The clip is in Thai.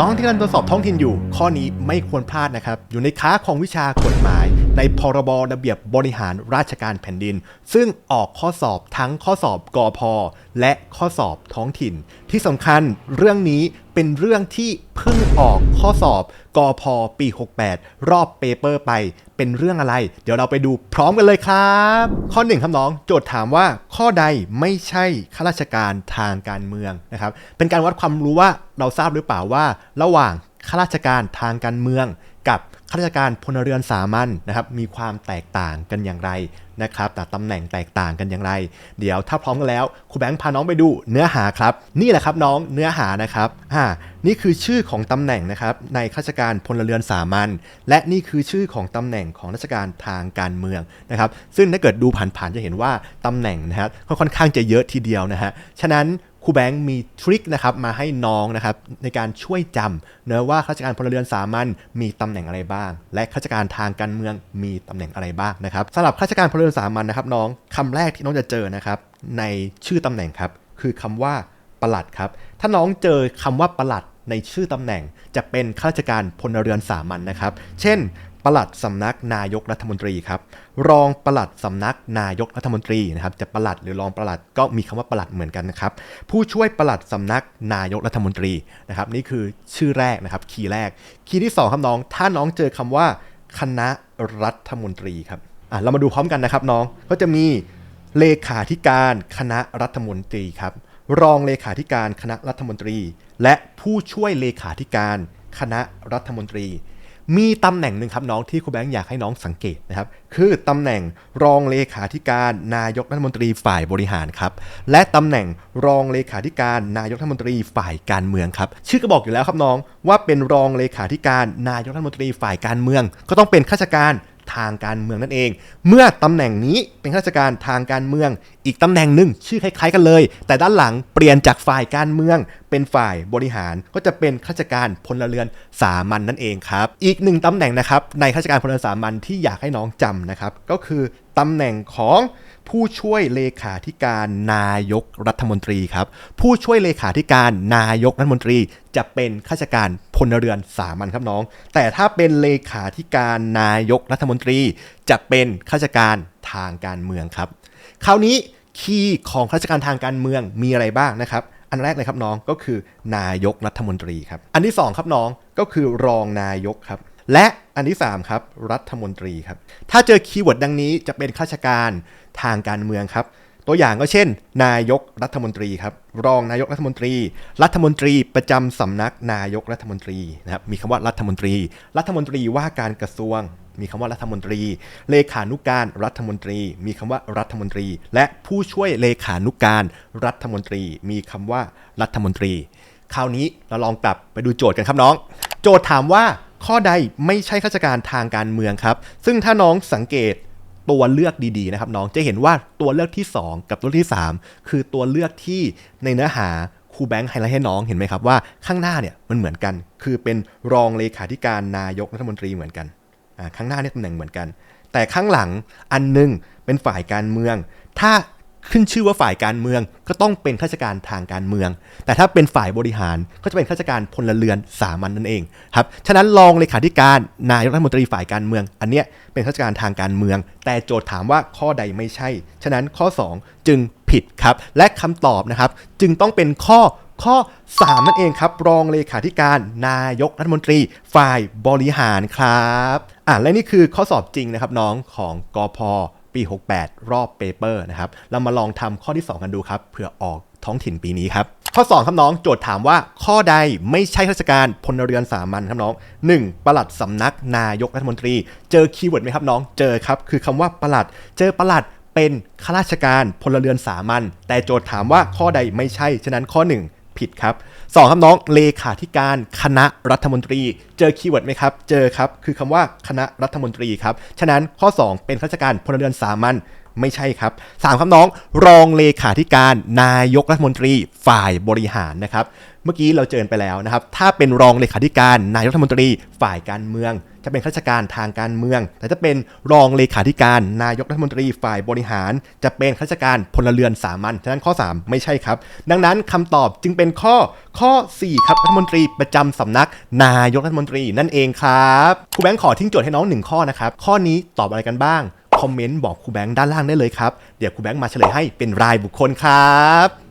น้องที่กำลังทดสอบท้องถิ่นอยู่ ข้อนี้ไม่ควรพลาดนะครับ อยู่ในค้าของวิชากฎหมาย ในพรบระเบียบบริหารราชการแผ่นดิน ซึ่งออกข้อสอบทั้งข้อสอบกอพและข้อสอบท้องถิ่น ที่สำคัญเรื่องนี้เป็นเรื่องที่เพิ่งออกข้อสอบกอพปี 68 รอบเปเปอร์ไป เป็นเรื่องอะไร เดี๋ยวเราไปดูพร้อมกันเลยครับ ข้อหนึ่งครับน้อง โจทย์ถามว่าข้อใดไม่ใช่ข้าราชการทางการเมืองนะครับเป็นการวัดความรู้ว่าเราทราบหรือเปล่าว่า ระหว่างข้าราชการทางการเมือง ข้าราชการพลเรือนสามัญนะครับมีความแตกต่างกันอย่างไรนะครับแต่ตำแหน่งแตกต่างกันอย่างไร เดี๋ยวถ้าพร้อมกันแล้วครูแบงค์พาน้องไปดูเนื้อหาครับ นี่แหละครับน้องเนื้อหานะครับอ่านี่คือชื่อของตำแหน่งนะครับในข้าราชการพลเรือนสามัญและนี่คือชื่อของตำแหน่งของราชการทางการเมืองนะครับซึ่งถ้าเกิดดูผ่านๆจะเห็นว่าตำแหน่งนะครับค่อนข้างจะเยอะทีเดียวนะฮะฉะนั้น ครูแบงค์มีทริคนะครับมาให้น้องนะครับในการช่วยจำเนะว่าข้าราชการพลเรือนสามัญมีตำแหน่งอะไรบ้าง และข้าราชการทางการเมืองมีตำแหน่งอะไรบ้างนะครับสำหรับข้าราชการพลเรือนสามัญนะครับน้องคำแรกที่น้องจะเจอนะครับในชื่อตำแหน่งครับคือคำว่าประหลัดครับถ้าน้องเจอคำว่าประหลัดในชื่อตำแหน่งจะเป็นข้าราชการพลเรือนสามัญนะครับ เช่น ปลัดสำนักนายกรัฐมนตรีครับ รองปลัดสำนักนายกรัฐมนตรีนะครับ จะปลัดหรือรองปลัดก็มีคำว่าปลัดเหมือนกันนะครับ ผู้ช่วยปลัดสำนักนายกรัฐมนตรีนะครับ นี่คือชื่อแรกนะครับ คีย์แรก คีย์ที่2ครับน้อง ถ้าน้องเจอคำว่าคณะรัฐมนตรีครับอะเรามาดูพร้อมกันนะครับน้อง ก็จะมีเลขาธิการคณะรัฐมนตรีครับ รองเลขาธิการคณะรัฐมนตรี และผู้ช่วยเลขาธิการคณะรัฐมนตรี มีตำแหน่งหนึ่งครับน้องที่ครูแบงค์อยากให้น้องสังเกตนะครับคือตำแหน่งรองเลขาธิการนายกรัฐมนตรีฝ่ายบริหารครับและตำแหน่งรองเลขาธิการนายกรัฐมนตรีฝ่ายการเมืองครับชื่อก็บอกอยู่แล้วครับน้องว่าเป็นรองเลขาธิการนายกรัฐมนตรีฝ่ายการเมือง ก็ต้องเป็นข้าราชการทางการเมืองนั่นเอง เมื่อตำแหน่งนี้เป็นข้าราชการทางการเมือง อีกตำแหน่งหนึ่งชื่อคล้ายๆกันเลย แต่ด้านหลังเปลี่ยนจากฝ่ายการเมือง เป็นฝ่ายบริหารก็จะเป็นข้าราชการพลเรือนสามัญนนั่นเองครับอีกหนึ่งตำแหน่งนะครับในข้าราชการพลเรือนสามัญที่อยากให้น้องจำนะครับก็คือตำแหน่งของผู้ช่วยเลขาธิการนายกรัฐมนตรีครับผู้ช่วยเลขาธิการนายกรัฐมนตรี จะเป็นข้าราชการพลเรือนสามัญครับน้อง แต่ถ้าเป็นเลขาธิการนายกรัฐมนตรี จะเป็นข้าราชการทางการเมืองครับ คราวนี้คีย์ของข้าราชการทางการเมืองมีอะไรบ้างนะครับ อันแรกเลยครับน้องก็คือนายกรัฐมนตรีครับ อันที่สองครับน้องก็คือรองนายกครับ และอันที่สามครับ รัฐมนตรีครับ ถ้าเจอคีย์เวิร์ดดังนี้จะเป็นข้าราชการทางการเมืองครับ ตัวอย่างก็เช่น นายกรัฐมนตรีครับ รองนายกรัฐมนตรี รัฐมนตรีประจำสำนักนายกรัฐมนตรีนะครับมีคำว่ารัฐมนตรี รัฐมนตรีว่าการกระทรวง มีคำว่ารัฐมนตรี เลขานุการรัฐมนตรี มีคำว่ารัฐมนตรี และผู้ช่วยเลขานุการรัฐมนตรี มีคำว่ารัฐมนตรี คราวนี้เราลองกลับไปดูโจทย์กันครับน้อง โจทย์ถามว่าข้อใดไม่ใช่ข้าราชการทางการเมืองครับ ซึ่งถ้าน้องสังเกต ตัวเลือกดีๆนะครับน้องจะเห็นว่าตัวเลือกที่ 2 กับตัวที่ 3 คือตัวเลือกที่ในเนื้อหาครูแบงค์ไฮไลท์ให้น้องเห็นไหมครับว่าข้างหน้าเนี่ยมันเหมือนกัน คือเป็นรองเลขาธิการนายกรัฐมนตรีเหมือนกันข้างหน้าเนี่ยตำแหน่งเหมือนกัน แต่ข้างหลังอันหนึงเป็นฝ่ายการเมือง ถ้า ขึ้นชื่อว่าฝ่ายการเมืองก็ต้องเป็นข้าราชการทางการเมือง แต่ถ้าเป็นฝ่ายบริหารก็จะเป็นข้าราชการพลเรือนสามัญนั่นเองครับฉะนั้นรองเลขาธิการนายกรัฐมนตรีฝ่ายการเมือง อันเนี้ยเป็นข้าราชการทางการเมือง แต่โจทย์ถามว่าข้อใดไม่ใช่ ฉะนั้นข้อ 2 จึงผิดครับและคำตอบนะครับจึงต้องเป็นข้อข้อ 3 นั่นเองครับ รองเลขาธิการนายกรัฐมนตรี ฝ่ายบริหารครับ อะและนี่คือข้อสอบจริงนะครับน้องของกอพ ปี 68 รอบเปเปอร์นะครับ เรามาลองทำข้อที่ 2 กันดูครับเพื่อออกท้องถิ่นปีนี้ครับ ข้อ 2 ครับน้อง โจทย์ถามว่าข้อใดไม่ใช่ข้าราชการพลเรือนสามัญครับน้อง 1. ปลัดสำนักนายกรัฐมนตรี เจอคีย์เวิร์ดไหมครับน้อง เจอครับ คือคำว่าปลัด เจอปลัดเป็นข้าราชการพลเรือนสามัญ แต่โจทย์ถามว่าข้อใดไม่ใช่ ฉะนั้นข้อ 1 ผิดครับสองครับน้องเลขาธิการคณะรัฐมนตรี เจอคีย์เวิร์ดไหมครับ เจอครับ คือคำว่าคณะรัฐมนตรีครับ ฉะนั้นข้อ 2 เป็นข้าราชการพลเรือนสามัญ ไม่ใช่ครับสามครับน้องรองเลขาธิการนายกรัฐมนตรีฝ่ายบริหารนะครับ เมื่อกี้เราเจอไปแล้วนะครับ ถ้าเป็นรองเลขาธิการนายกรัฐมนตรีฝ่ายการเมือง จะเป็นข้าราชการทางการเมือง แต่ถ้าเป็นรองเลขาธิการนายกรัฐมนตรีฝ่ายบริหาร จะเป็นข้าราชการพลเรือนสามัญฉะนั้นข้อ 3 ไม่ใช่ครับ ดังนั้นคำตอบจึงเป็นข้อข้อ 4 ครับรัฐมนตรีประจำสำนัก นายกรัฐมนตรีนั่นเองครับครูแบงค์ขอทิ้งโจทย์ให้น้องหนึ่งข้อนะครับข้อนี้ตอบอะไรกันบ้าง คอมเมนต์บอกครูแบงค์ด้านล่างได้เลยครับ เดี๋ยวครูแบงค์มาเฉลยให้เป็นรายบุคคลครับ